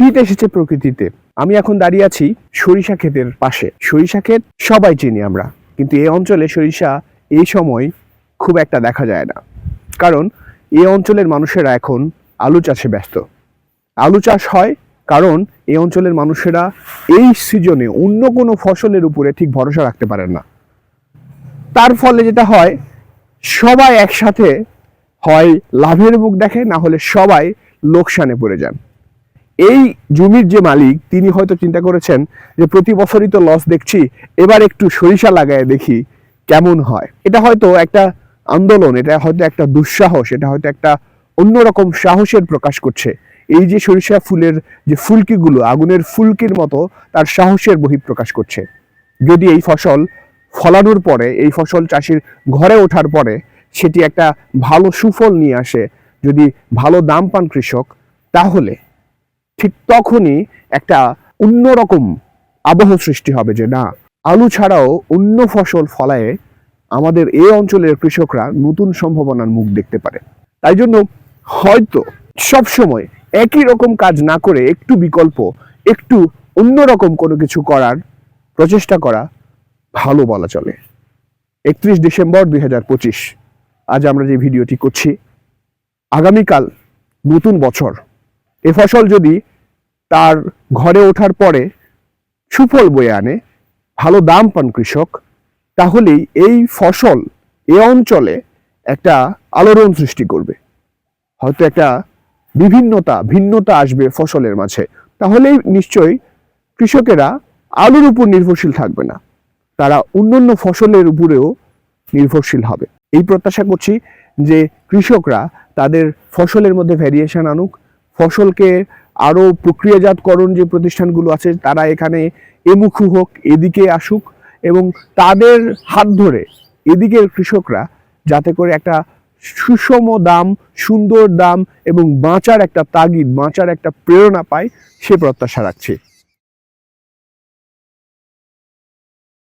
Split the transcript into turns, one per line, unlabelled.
শীত এসেছে প্রকৃতিতে। আমি এখন দাঁড়িয়ে আছি সরিষা ক্ষেতের পাশে। সরিষা ক্ষেত সবাই চিনি আমরা, কিন্তু এই অঞ্চলে সরিষা এই সময় খুব একটা দেখা যায় না। কারণ এই অঞ্চলের মানুষেরা এখন আলু চাষে ব্যস্ত। আলু চাষ হয় কারণ এই অঞ্চলের মানুষেরা এই সিজনে অন্য কোনো ফসলের উপরে ঠিক ভরসা রাখতে পারেন না। তার ফলে যেটা হয়, সবাই একসাথে হয় লাভের মুখ দেখে, না হলে সবাই লোকসানে পড়ে যান। এই জমির যে মালিক, তিনি হয়তো চিন্তা করেছেন যে প্রতি বছরই তো লস দেখছি, এবার একটু সরিষা লাগায় দেখি কেমন হয়। এটা হয়তো একটা আন্দোলন, এটা হয়তো একটা দুঃসাহস, এটা হয়তো একটা অন্যরকম সাহসের প্রকাশ করছে। এই যে সরিষা ফুলের যে ফুলকিগুলো, আগুনের ফুলকির মতো, তার সাহসের বহিঃপ্রকাশ করছে। যদি এই ফসল ফলানোর পরে, এই ফসল চাষির ঘরে ওঠার পরে, সেটি একটা ভালো সুফল নিয়ে আসে, যদি ভালো দাম পান কৃষক, তাহলে ঠিক তখনই একটা অন্যরকম আবহ সৃষ্টি হবে যে না, আলু ছাড়াও অন্য ফসল ফলায়ে আমাদের এই অঞ্চলের কৃষকরা নতুন সম্ভাবনার মুখ দেখতে পারে। তাই জন্য হয়তো সব সময় একই রকম কাজ না করে একটু বিকল্প, একটু অন্যরকম কোনো কিছু করার প্রচেষ্টা করা ভালো বলা চলে। একত্রিশ ডিসেম্বর দুই হাজার পঁচিশ, আজ আমরা যে ভিডিওটি করছি, আগামীকাল নতুন বছর। এ ফসল যদি তার ঘরে ওঠার পরে সুফল বয়ে আনে, ভালো দাম পান কৃষক, তাহলেই এই ফসল এ অঞ্চলে একটা আলোড়ন সৃষ্টি করবে। হয়তো একটা বিভিন্নতা, ভিন্নতা আসবে ফসলের মাঝে। তাহলেই নিশ্চয়ই কৃষকেরা আলুর উপর নির্ভরশীল থাকবে না। তারা অন্যান্য ফসলের উপরেও নির্ভরশীল হবে। এই প্রত্যাশা করছি যে কৃষকরা তাদের ফসলের মধ্যে ভ্যারিয়েশন আনুক, ফসলকে আরও প্রক্রিয়াজাতকরণ যে প্রতিষ্ঠানগুলো আছে, তারা এখানে এমুখু হোক, এদিকে আসুক এবং তাদের হাত ধরে এদিকের কৃষকরা যাতে করে একটা সুষম দাম, সুন্দর দাম এবং বাঁচার একটা তাগিদ, বাঁচার একটা প্রেরণা পায়, সে প্রত্যাশা রাখছি।